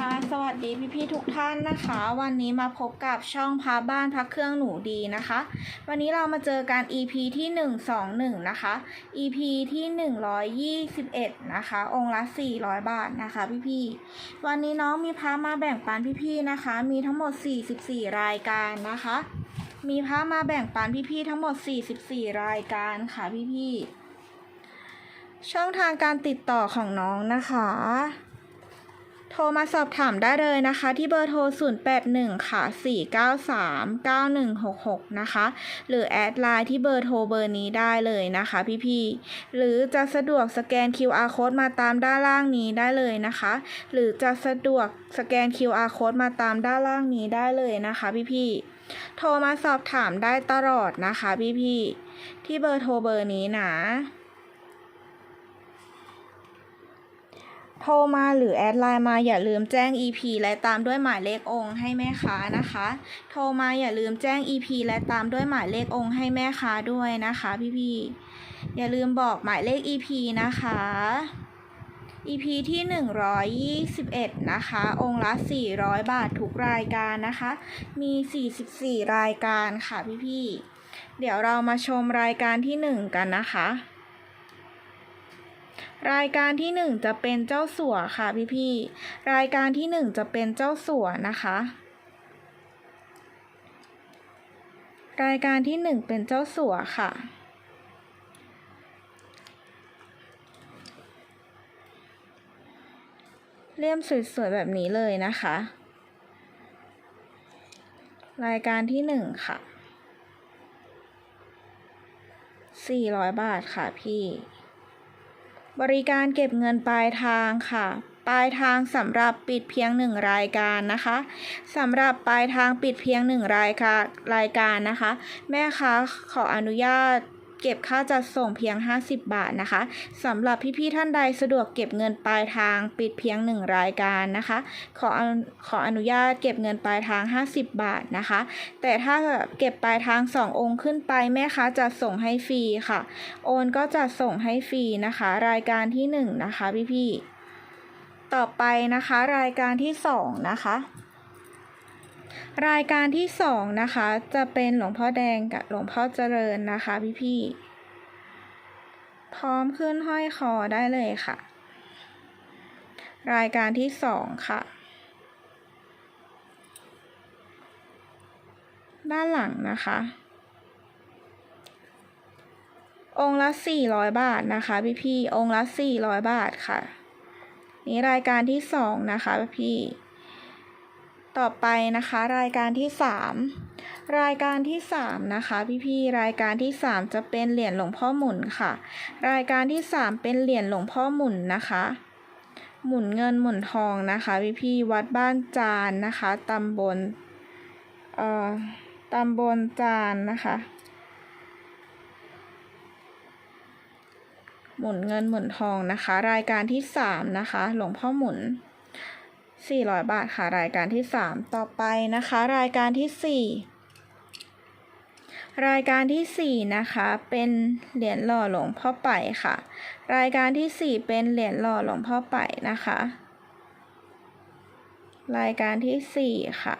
ค่ะสวัสดีพี่ๆทุกท่านนะคะ วันนี้มาพบกับช่องพาบ้านพักเครื่องหนูดีนะคะ วันนี้เรามาเจอกัน EP ที่ 121 นะคะ EP ที่ 121 นะคะ องค์ละ 400 บาทนะคะพี่ๆวันนี้น้องมีพามาแบ่งปันพี่ๆนะคะ มีทั้งหมด 44 รายการนะคะ มีพามาแบ่งปันพี่ๆทั้งหมด 44 รายการค่ะพี่ๆช่องทางการติดต่อของน้องนะคะ โทรมาสอบถามได้เลยนะคะที่เบอร์โทร 081 ค่ะ 493 9166 นะคะ หรือแอดไลน์ที่เบอร์โทรเบอร์นี้ได้เลยนะคะพี่ๆ หรือจะสะดวกสแกน QR code มาตามด้านล่างนี้ได้เลยนะคะ หรือจะสะดวกสแกน QR code มาตามด้านล่างนี้ได้เลยนะคะพี่ๆ โทรมาสอบถามได้ตลอดนะคะพี่ๆ ที่เบอร์โทรเบอร์นี้นะ โทรมาหรือแอดไลน์มาอย่าลืมแจ้ง EP และตามด้วยหมายเลของค์ให้แม่ค้านะคะ โทรมาอย่าลืมแจ้ง EP และตามด้วยหมายเลของค์ให้แม่ค้าด้วยนะคะพี่ๆอย่าลืมบอกหมายเลข EP นะคะ EP ที่ 121 นะคะ องค์ละ 400 บาททุกรายการนะคะ มี 44 รายการค่ะพี่ๆเดี๋ยวเรามาชมรายการที่ 1 กันนะคะ รายการที่หนึ่งจะเป็นเจ้าสัวค่ะพี่พี่ๆรายการที่หนึ่งจะเป็นเจ้าสัวนะคะ รายการที่หนึ่งเป็นเจ้าสัวค่ะเลี่ยมสวยๆแบบนี้เลยนะคะ รายการที่หนึ่งค่ะสี่ร้อยบาทค่ะพี่ บริการเก็บเงินปลายทางค่ะ ปลายทางสำหรับปิดเพียงหนึ่งรายการนะคะสำหรับปลายทางปิดเพียงหนึ่งรายการรายการนะคะ แม่ค้าขออนุญาต เก็บค่าจัดส่งเพียง 50 บาทนะคะสำหรับพี่ๆท่านใดสะดวกเก็บเงินปลายทางปิดเพียงหนึ่งรายการนะคะ ขอขออนุญาตเก็บเงินปลายทาง 50 บาทนะคะ แต่ถ้าเก็บปลายทาง 2 องค์ขึ้นไปแม่ค้าจะส่งให้ฟรีค่ะ โอนก็จะส่งให้ฟรีนะคะ รายการที่ 1 นะคะพี่ๆต่อไปนะคะรายการที่ 2 นะคะ รายการที่2นะคะ จะเป็นหลวงพ่อแดงกับหลวงพ่อเจริญนะคะพี่ๆพร้อมขึ้นห้อยคอได้เลยค่ะ รายการที่2ค่ะ ด้านหลังนะคะ องค์ละ400บาทนะคะพี่พี่ๆองค์ละ400บาทค่ะ นี่รายการที่2นะคะพี่ ต่อไปนะคะรายการที่ 3 รายการที่ 3 นะคะพี่พี่ๆรายการที่ 3 จะเป็นเหรียญหลวงพ่อหมุนค่ะ รายการที่ 3 เป็นเหรียญหลวงพ่อหมุนนะคะ หมุนเงินหมุนทองนะคะพี่พี่ๆวัดบ้านจานนะคะตำบลเอ่อตำบลจานนะคะ หมุนเงินหมุนทองนะคะ รายการที่สามนะคะ หลวงพ่อหมุน 400 บาทค่ะ รายการที่สามต่อไปนะคะ รายการที่สี่รายการที่สี่นะคะ เป็นเหรียญหล่อหลวงพ่อไปค่ะ รายการที่สี่เป็นเหรียญหล่อหลวงพ่อไปนะคะ รายการที่สี่ค่ะ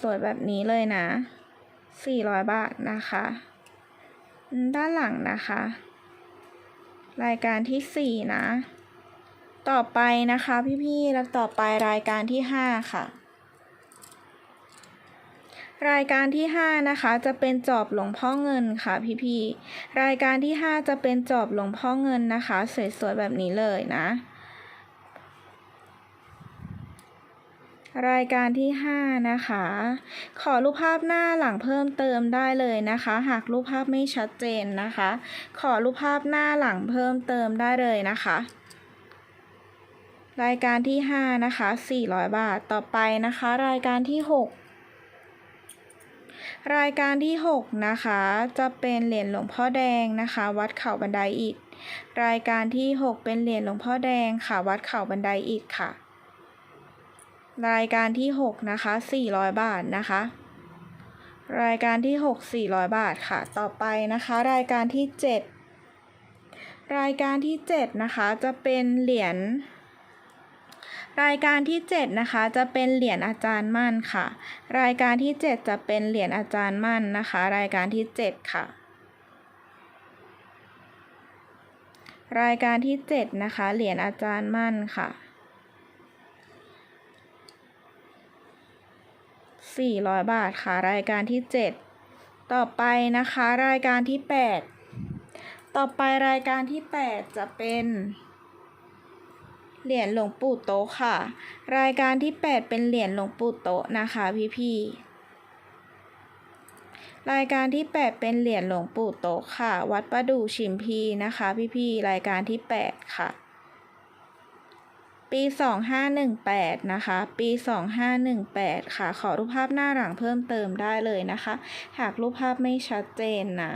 สวยๆแบบนี้เลยนะ 400 บาทนะคะ ด้านหลังนะคะ รายการที่ 4 นะ ต่อไปนะคะพี่ๆแล้วต่อไปรายการที่ 5 ค่ะ รายการที่ 5 นะคะจะเป็นจอบหลวงพ่อเงินค่ะพี่ๆรายการที่ 5 จะเป็นจอบหลวงพ่อเงินนะคะ สวยๆแบบนี้เลยนะ รายการที่ 5 นะคะ ขอรูปภาพหน้าหลังเพิ่มเติมได้เลยนะคะ หากรูปภาพไม่ชัดเจนนะคะ ขอรูปภาพหน้าหลังเพิ่มเติมได้เลยนะคะ รายการที่ 5 นะคะ 400 บาทต่อไปนะคะ รายการที่ 6 รายการที่ 6 นะคะ จะเป็นเหรียญหลวงพ่อแดงนะคะ วัดเขาบันไดอิฐรายการที่ 6 เป็นเหรียญหลวงพ่อแดงค่ะ วัดเขาบันไดอิฐค่ะ รายการที่ 6 นะคะ 400 บาทนะคะ รายการที่ 6 400 บาทค่ะ ต่อไปนะคะ รายการที่ 7 รายการที่ 7 นะคะ จะเป็นเหรียญรายการที่ 7 นะคะจะเป็นเหรียญอาจารย์มั่นค่ะ รายการที่ 7 จะเป็นเหรียญอาจารย์มั่นนะคะ รายการที่ 7 ค่ะ รายการที่ 7 นะคะ เหรียญอาจารย์มั่นค่ะ 400 บาทค่ะ รายการที่ 7 ต่อไปนะคะ รายการที่ 8 ต่อไปรายการที่ 8 จะเป็นเหรียญหลวงปู่โตค่ะ รายการที่ 8 เป็นเหรียญหลวงปู่โตนะคะพี่ๆรายการที่ 8 เป็นเหรียญหลวงปู่โตค่ะ วัดประดู่ชิมพีนะคะ พี่ๆรายการที่ 8 ค่ะ ปี 2518 นะคะ ปี 2518 ค่ะ ขอรูปภาพหน้าหลังเพิ่มเติมได้เลยนะคะ หากรูปภาพไม่ชัดเจนนะ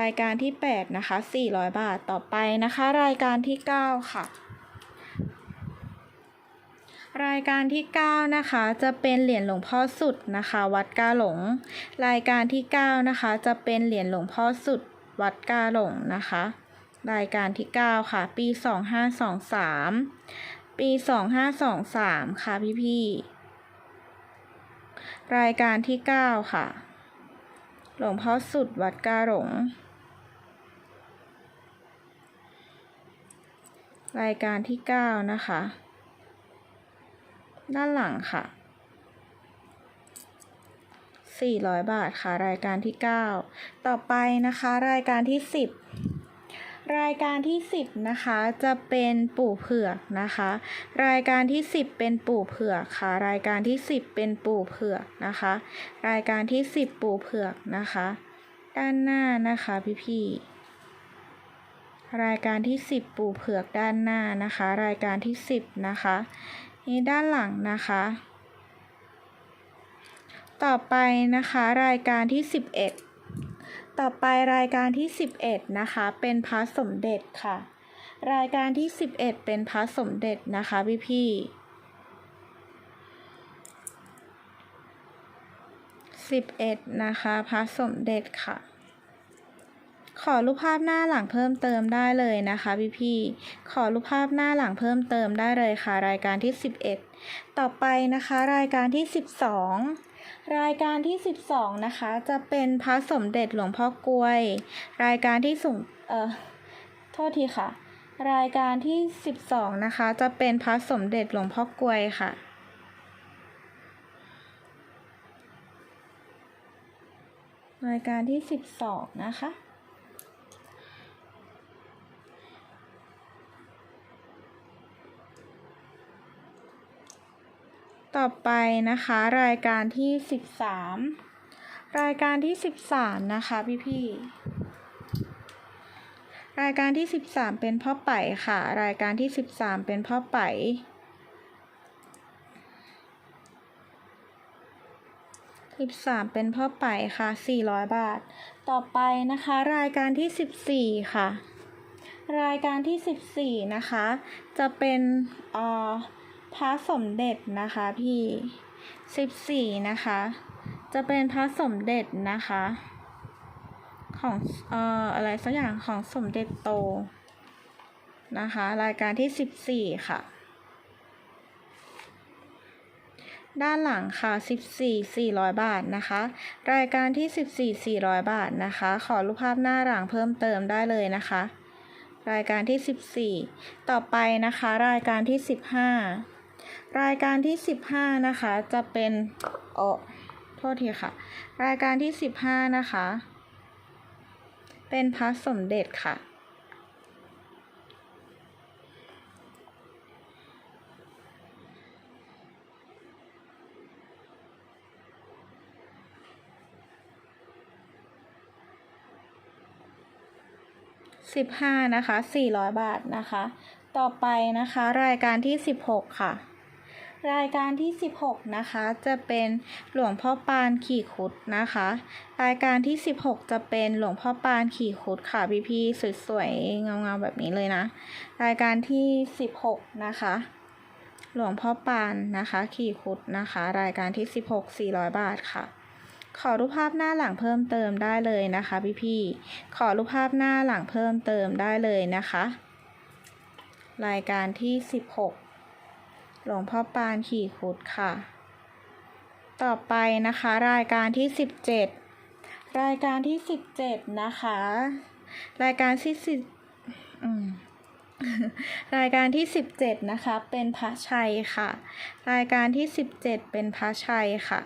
รายการที่ 8 นะคะ 400 บาทต่อไปนะคะ รายการที่ 9 ค่ะ รายการที่ 9 นะคะ จะเป็นเหรียญหลวงพ่อสุดนะคะ วัดกาหลง รายการที่ 9 นะคะ จะเป็นเหรียญหลวงพ่อสุด วัดกาหลงนะคะ รายการที่ 9 ค่ะ ปี 2523 ปี 2523 ค่ะพี่ๆรายการที่ 9 ค่ะ หลวงพ่อสุดวัดกาหลง รายการที่ 9 นะคะ ด้านหลังค่ะ 400 บาทค่ะ รายการที่ 9 ต่อไปนะคะ รายการที่ 10 รายการที่ 10 นะคะจะเป็นปู่เผือกนะคะ รายการที่ 10 เป็นปู่เผือกค่ะ รายการที่ 10 เป็นปู่เผือกนะคะ รายการที่ 10 ปู่เผือกนะคะ ด้านหน้านะคะพี่ๆรายการที่ 10 ปู่เผือกด้านหน้านะคะ รายการที่ 10 นะคะนี่ด้านหลังนะคะ ต่อไปนะคะ รายการที่ 11 ต่อไปรายการที่ 11 นะคะ เป็นพระสมเด็จค่ะ รายการที่ 11 เป็นพระสมเด็จนะคะพี่พี่สิบเอ็ดนะคะพระสมเด็จค่ะ ขอรูปภาพหน้าหลังเพิ่มเติมได้เลยนะคะพี่พี่ขอรูปภาพหน้าหลังเพิ่มเติมได้เลยค่ะ รายการที่11ต่อไปนะคะ รายการที่12 รายการที่ 12 นะคะ จะเป็นพระสมเด็จหลวงพ่อกลวย รายการที่สูงเอ่อโทษทีค่ะ รายการที่ 12 นะคะ จะเป็นพระสมเด็จหลวงพ่อกลวยค่ะรายการที่ 12 นะคะ ต่อไปนะคะ รายการที่13รายการที่13นะคะพี่พี่รายการที่13เป็นพ่อไป่ค่ะ รายการที่13เป็นพ่อไป่13เป็นพ่อไป่ค่ะ400บาท ต่อไปนะคะ รายการที่14ค่ะ รายการที่14นะคะ จะเป็นเอ่อ พระสมเด็จนะคะพี่สิบสี่นะคะ จะเป็นพระสมเด็จนะคะ ของเอ่ออะไรสักอย่างของสมเด็จโตนะคะ รายการที่สิบสี่ค่ะ ด้านหลังค่ะสิบสี่สี่ร้อยบาทนะคะ รายการที่สิบสี่สี่ร้อยบาทนะคะ ขอรูปภาพหน้าหลังเพิ่มเติมได้เลยนะคะ รายการที่สิบสี่ต่อไปนะคะ รายการที่สิบห้า รายการที่ 15 นะคะ จะเป็นโอ้โทษทีค่ะ รายการที่ 15 นะคะ เป็นพระสมเด็จค่ะ15นะคะ400บาทนะคะ ต่อไปนะคะ รายการที่16ค่ะ รายการที่ 16 นะคะ จะเป็นหลวงพ่อปานขี่คุดนะคะ รายการที่ 16 จะเป็นหลวงพ่อปานขี่คุดค่ะพี่ๆสวยๆเงาๆแบบนี้เลยนะ รายการที่ 16 นะคะ หลวงพ่อปานนะคะ ขี่คุดนะคะ รายการที่ 16 400 บาทค่ะขอรูปภาพหน้าหลังเพิ่มเติมได้เลยนะคะพี่ๆขอรูปภาพหน้าหลังเพิ่มเติมได้เลยนะคะ รายการที่ 16 หลวงพ่อปานขี่คุดค่ะ ต่อไปนะคะ รายการที่ 17 รายการที่ 17 นะคะ รายการที่สิบรายการที่ 17 นะคะ เป็นพระชัยค่ะ รายการที่ 17 เป็นพระชัยค่ะ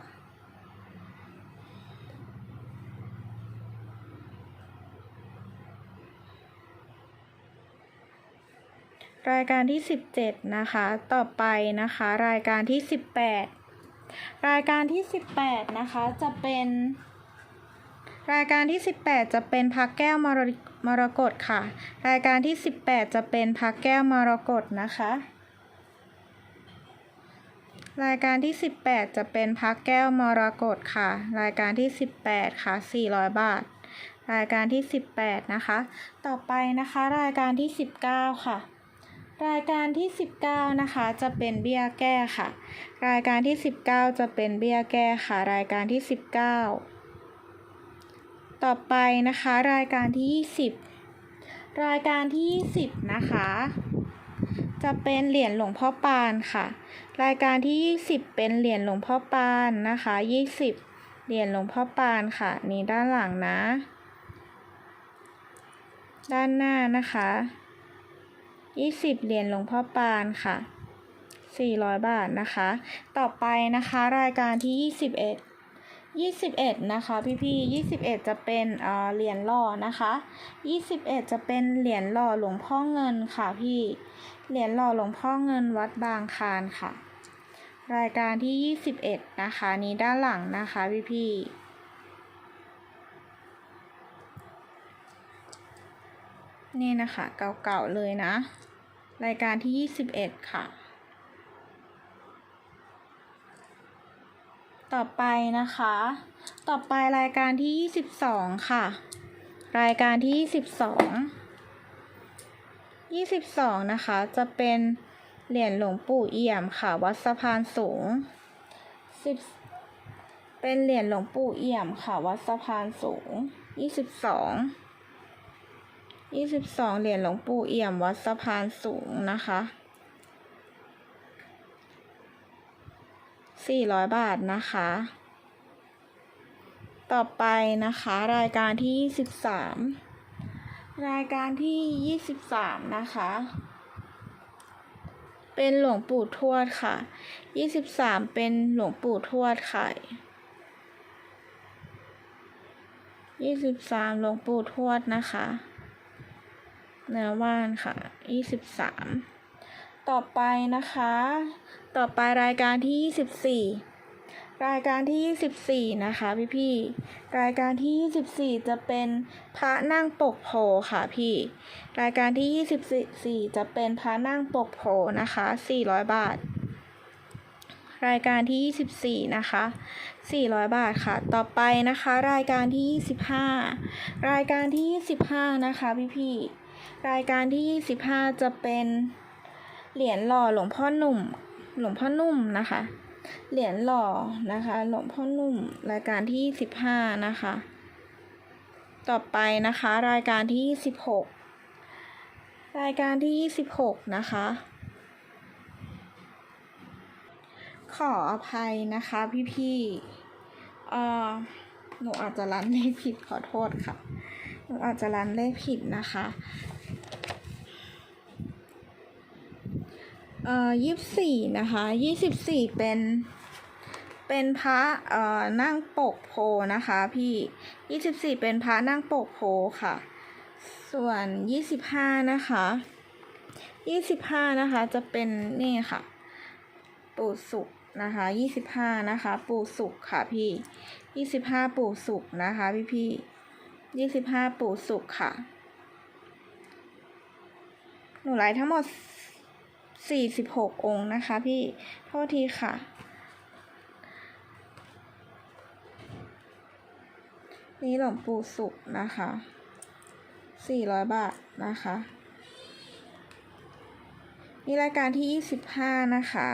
รายการที่ 17 นะคะ ต่อไปนะคะ รายการที่ 18 รายการที่ 18 นะคะ จะเป็น รายการที่ 18 จะเป็นพักแก้วมรมรกตค่ะ รายการที่ 18 จะเป็นพักแก้วมรกตนะคะ รายการที่ 18 จะเป็นพักแก้วมรกตค่ะ รายการที่ 18 ค่ะ 400 บาทรายการที่ 18 นะคะ ต่อไปนะคะ รายการที่ 19 ค่ะ รายการที่ 19 นะคะ จะเป็นเบี้ยแก้ค่ะ รายการที่ 19 จะเป็นเบี้ยแก้ค่ะ รายการที่ 19 ต่อไปนะคะ รายการที่ 20 รายการที่ 20 นะคะ จะเป็นเหรียญหลวงพ่อปานค่ะ รายการที่ 20 เป็นเหรียญหลวงพ่อปานนะคะ 20 เหรียญหลวงพ่อปานค่ะ นี่ด้านหลังนะ ด้านหน้านะคะ 20 เหรียญหลวงพ่อปานค่ะ 400 บาทนะคะ ต่อไปนะคะรายการที่ 21 21 นะคะ พี่ๆ21 จะเป็นเอ่อเหรียญหล่อนะคะ 21 จะเป็นเหรียญหล่อหลวงพ่อเงินค่ะพี่ เหรียญหล่อหลวงพ่อเงินวัดบางคานค่ะ รายการที่ 21 นะคะ นี้ด้านหลังนะคะพี่ๆนี่นะคะเก่าๆเลยนะ รายการที่ 21 ค่ะ ต่อไปนะคะ ต่อไปรายการที่ 22 ค่ะ รายการที่ 22 22 นะคะ จะเป็นเหรียญหลวงปู่เอี่ยมค่ะ วัดสะพานสูง 10 เป็นเหรียญหลวงปู่เอี่ยมค่ะ วัดสะพานสูง 22 22เหรียญหลวงปู่เอี่ยมวัดสะพานสูงนะคะ400บาทนะคะ ต่อไปนะคะ รายการที่23รายการที่23นะคะ เป็นหลวงปู่ทวดค่ะ23เป็นหลวงปู่ทวดค่ะ23หลวงปู่ทวดนะคะ เนื้อว่านค่ะ23ต่อไปนะคะ ต่อไปรายการที่24รายการที่ 24 นะคะพี่พี่รายการที่ 24 จะเป็นพระนั่งปกโพค่ะพี่ รายการที่ 24 จะเป็นพระนั่งปกโพนะคะ 400 บาท รายการที่ 24 นะคะ 400 บาทค่ะ ต่อไปนะคะ รายการที่ 25 รายการที่ 25 นะคะพี่พี่ รายการที่ 25 จะเป็นเหรียญหล่อหลวงพ่อหนุ่ม หลวงพ่อนุ่มนะคะ เหรียญหล่อนะคะ หลวงพ่อนุ่ม รายการที่15นะคะ ต่อไปนะคะ รายการที่16รายการที่ 26 นะคะ ขออภัยนะคะพี่ๆเอ่อหนูอาจจะรันเลขผิดขอโทษค่ะ หนูอาจจะรันเลขผิดนะคะ เอ่อยี่สิบสี่นะคะยี่สิบสี่เป็นเป็นพระเอ่อนั่งปกโพนะคะพี่ยี่สิบสี่เป็นพระนั่งปกโพค่ะ ส่วนยี่สิบห้านะคะยี่สิบห้านะคะจะเป็นนี่ค่ะ ปู่สุกนะคะยี่สิบห้านะคะ ปู่สุกค่ะพี่ยี่สิบห้าปู่สุกนะคะพี่พี่ยี่สิบห้าปู่สุกค่ะ หนูไลฟ์ทั้งหมด สี่สิบหกองค์นะคะพี่ โทษทีค่ะ นี่หลวงปู่สุกนะคะสี่ร้อยบาทนะคะนี่รายการที่ยี่สิบห้านะคะ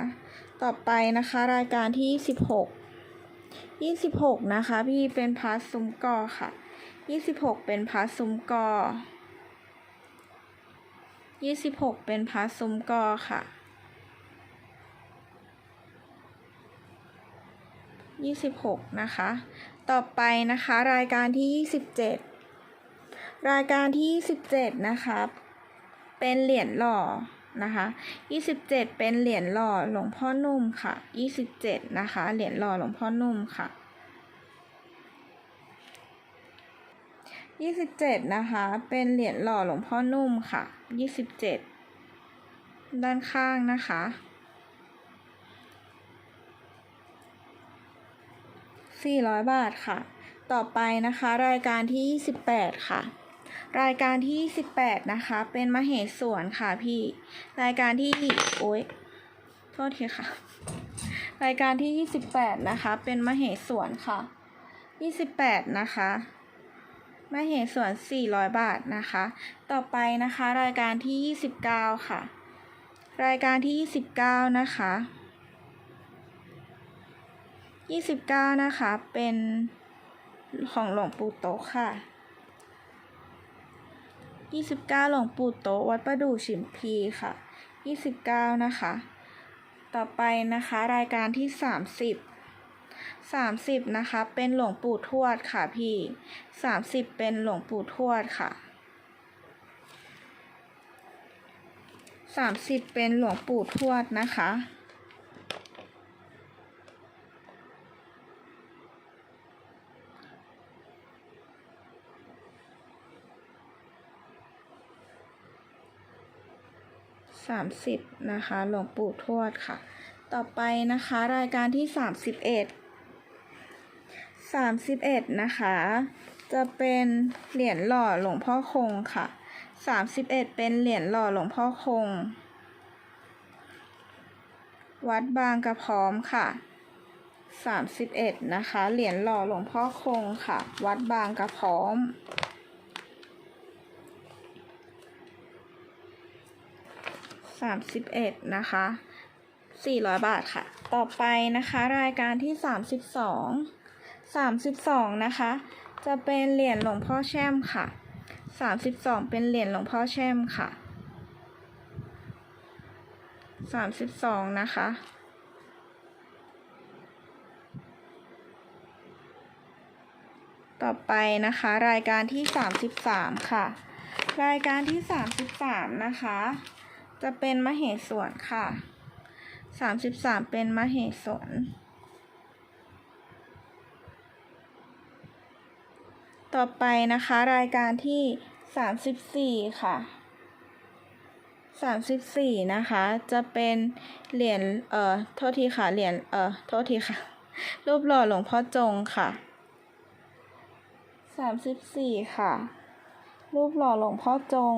ต่อไปนะคะรายการที่ยี่สิบหกยี่สิบหกนะคะ พี่เป็นพาร์ทซุ้มกอค่ะยี่สิบหกเป็นพาร์ทซุ้มกอ ยี่สิบหกเป็นพาร์ทซุ้มกอค่ะยี่สิบหกนะคะ ต่อไปนะคะรายการที่ยี่สิบเจ็ดรายการที่ยี่สิบเจ็ดนะคะเป็นเหรียญหล่อนะคะยี่สิบเจ็ดเป็นเหรียญหล่อหลวงพ่อนุ่มค่ะยี่สิบเจ็ดนะคะเหรียญหล่อหลวงพ่อนุ่มค่ะ ยี่สิบเจ็ดนะคะ เป็นเหรียญหล่อหลวงพ่อนุ่มค่ะยี่สิบเจ็ดด้านข้างนะคะสี่ร้อยบาทค่ะ ต่อไปนะคะ รายการที่ยี่สิบแปดค่ะ รายการที่18นะคะ เป็นมเหสวนค่ะพี่ รายการที่ โอ๊ย โทษทีค่ะ รายการที่ 28 นะคะ เป็นมเหสวนค่ะ 28 นะคะ มเหสวน 400 บาทนะคะ ต่อไปนะคะ รายการที่ 29 ค่ะ รายการที่ 29 นะคะ 29 นะคะ เป็นของหลวงปู่โตะค่ะ 29 หลวงปู่โตวัดประดู่ฉิมพีค่ะ 29 นะคะ ต่อไปนะคะ รายการที่ 30 30 นะคะ เป็นหลวงปู่ทวดค่ะพี่ 30 เป็นหลวงปู่ทวดค่ะ 30 เป็นหลวงปู่ทวดนะคะสามสิบนะคะ หลวงปู่ทวดค่ะ ต่อไปนะคะ รายการที่สาม สามสิบเอ็ดนะคะ จะเป็นเหรียญหล่อหลวงพ่อคงค่ะสามสิบเอ็ดเป็นเหรียญหล่อหลวงพ่อคง วัดบางกระพร้อมค่ะสามสิบเอ็ดนะคะ เหรียญหล่อหลวงพ่อคงค่ะ วัดบางกระพร้อมสามสิบเอ็ดนะคะสี่ร้อยบาทค่ะ ต่อไปนะคะ รายการที่สามสิบสอง สามสิบสองนะคะ จะเป็นเหรียญหลวงพ่อแช่มค่ะสามสิบสองเป็นเหรียญหลวงพ่อแช่มค่ะสามสิบสองนะคะต่อไปนะคะรายการที่สามสิบสามค่ะ รายการที่สามสิบสามนะคะ จะเป็นมเหสวนค่ะสามสิบสามเป็นมเหสวน ต่อไปนะคะรายการที่สามสิบสี่ค่ะสามสิบสี่นะคะ จะเป็นเหรียญเอ่อโทษทีค่ะเหรียญเอ่อโทษทีค่ะ รูปหล่อหลวงพ่อจงค่ะสามสิบสี่ค่ะ รูปหล่อหลวงพ่อจง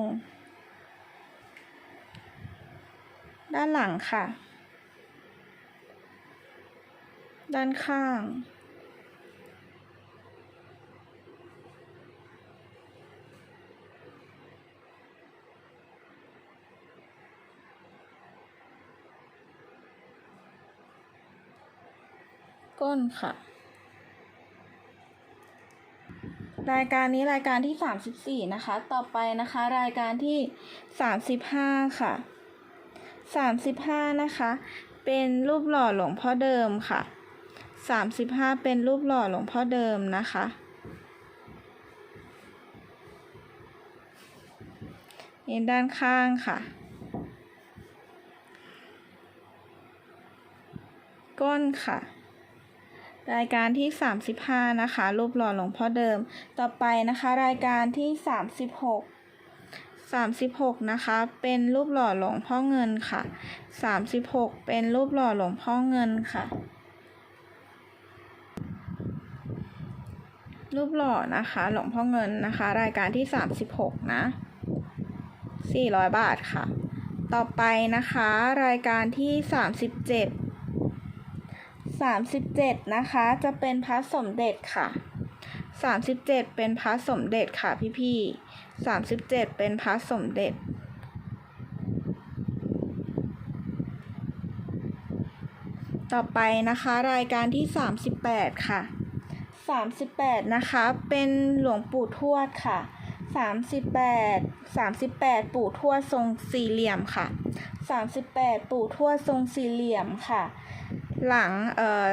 ด้านหลังค่ะ ด้านข้าง้นค่ะ รายการนี้รายการที่สามสิบสี่นะคะ ต่อไปนะคะ รายการที่สามสิบห้าค่ะสามสิบห้านะคะ เป็นรูปหล่อหลวงพ่อเดิมค่ะสามสิบห้าเป็นรูปหล่อหลวงพ่อเดิมนะคะนี่ด้านข้างค่ะ ก้นค่ะ รายการที่สามสิบห้านะคะ รูปหล่อหลวงพ่อเดิม ต่อไปนะคะ รายการที่สามสิบหกสามสิบหกนะคะ เป็นรูปหล่อหลวงพ่อเงินค่ะสามสิบหกเป็นรูปหล่อหลวงพ่อเงินค่ะ รูปหล่อนะคะ หลวงพ่อเงินนะคะ รายการที่สามสิบหกนะสี่ร้อยบาทค่ะ ต่อไปนะคะ รายการที่สามสิบเจ็ดสามสิบเจ็ดนะคะ จะเป็นพระสมเด็จค่ะสามสิบเจ็ดเป็นพระสมเด็จค่ะพี่ๆสามสิบเจ็ดเป็นพระสมเด็จ ต่อไปนะคะรายการที่ 38 ค่ะ 38 นะคะ เป็นหลวงปู่ทวดค่ะ38 38 ปู่ทวดทรงสี่เหลี่ยมค่ะ 38 ปู่ทวดทรงสี่เหลี่ยมค่ะ หลังเอ่อ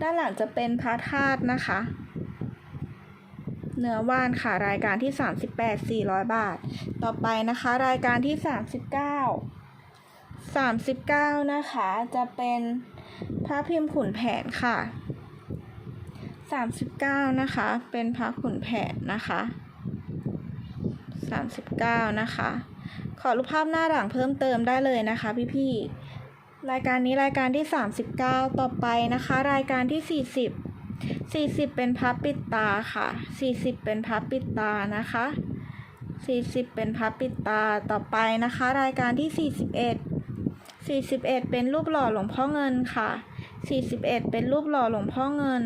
ด้านหลังจะเป็นพระธาตุนะคะ เนื้อว่านค่ะรายการที่ 38 400 บาท ต่อไปนะคะรายการที่ 39 39 นะคะ จะเป็นพระพิมพ์ขุนแผนค่ะ 39 นะคะ เป็นพระขุนแผนนะคะ39 นะคะ ขอรูปภาพหน้าหลังเพิ่มเติมได้เลยนะคะพี่ๆ รายการนี้รายการที่ 39 ต่อไปนะคะ รายการที่ 40 40 เป็นพับปิดตาค่ะ 40 เป็นพับปิดตานะคะ 40 เป็นพับปิดตาต่อไปนะคะ รายการที่ 41 41 เป็นรูปหล่อหลวงพ่อเงินค่ะ 41 เป็นรูปหล่อหลวงพ่อเงิน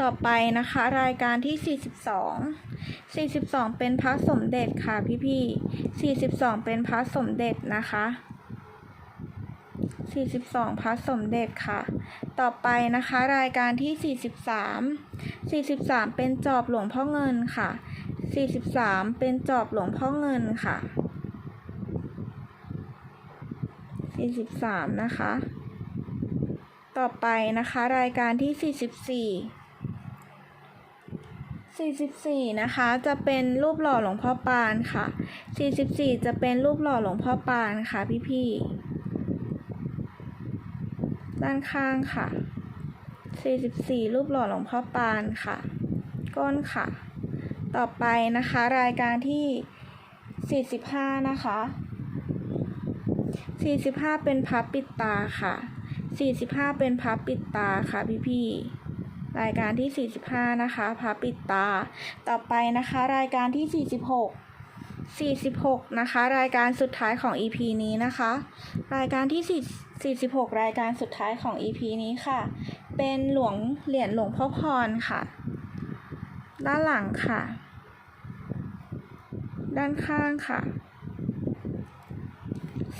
ต่อไปนะคะ รายการที่ 42 42 เป็นพระสมเด็จค่ะพี่พี่42 เป็นพระสมเด็จนะคะ 42 พระสมเด็จค่ะ ต่อไปนะคะรายการที่ 43 43 เป็นจอบหลวงพ่อเงินค่ะ 43 เป็นจอบหลวงพ่อเงินค่ะ 43 นะคะ ต่อไปนะคะรายการที่ 44 44 นะคะจะเป็นรูปหล่อหลวงพ่อปานค่ะ 44 จะเป็นรูปหล่อหลวงพ่อปานค่ะพี่ๆ ด้านข้างค่ะ 44 รูปหล่อหลวงพ่อปานค่ะ ก้นค่ะ ต่อไปนะคะรายการที่ 45 นะคะ 45 เป็นพับปิดตาค่ะ 45 เป็นพับปิดตาค่ะพี่ๆ รายการที่ 45 นะคะพับปิดตา ต่อไปนะคะ รายการที่ 46 46 นะคะ รายการสุดท้ายของ EP นี้นะคะ รายการที่ 4 46 รายการสุดท้ายของ EP นี้ค่ะ เป็นหลวงเหรียญหลวงพ่อพรค่ะ ด้านหลังค่ะ ด้านข้างค่ะ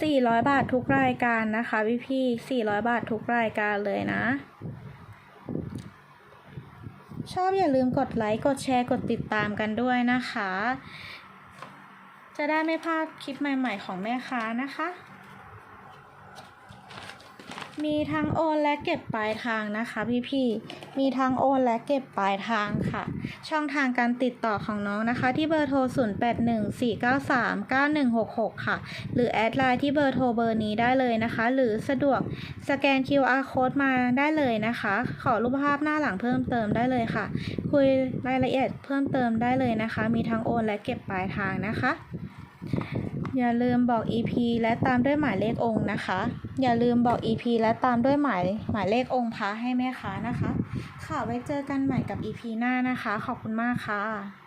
400 บาททุกรายการนะคะพี่พี่400 บาททุกรายการเลยนะ ชอบอย่าลืมกดไลค์ กดแชร์ กดติดตามกันด้วยนะคะ จะได้ไม่พลาดคลิปใหม่ ๆ ของแม่ค้านะคะ มีทั้งโอนและเก็บปลายทางนะคะพี่ๆ มีทั้งโอนและเก็บปลายทางค่ะ ช่องทางการติดต่อของน้องนะคะ ที่เบอร์โทร 0814939166 ค่ะ หรือแอดไลน์ที่เบอร์โทรเบอร์นี้ได้เลยนะคะ หรือสะดวกสแกน QR code มาได้เลยนะคะ ขอรูปภาพหน้าหลังเพิ่มเติมได้เลยค่ะ คุยรายละเอียดเพิ่มเติมได้เลยนะคะ มีทั้งโอนและเก็บปลายทางนะคะ อย่าลืมบอก EP และตามด้วยหมายเลของค์นะคะ อย่าลืมบอก EP และตามด้วยหมายหมายเลของค์พระให้แม่ค้านะคะ ค่ะไว้เจอกันใหม่กับ EP หน้านะคะ ขอบคุณมากค่ะ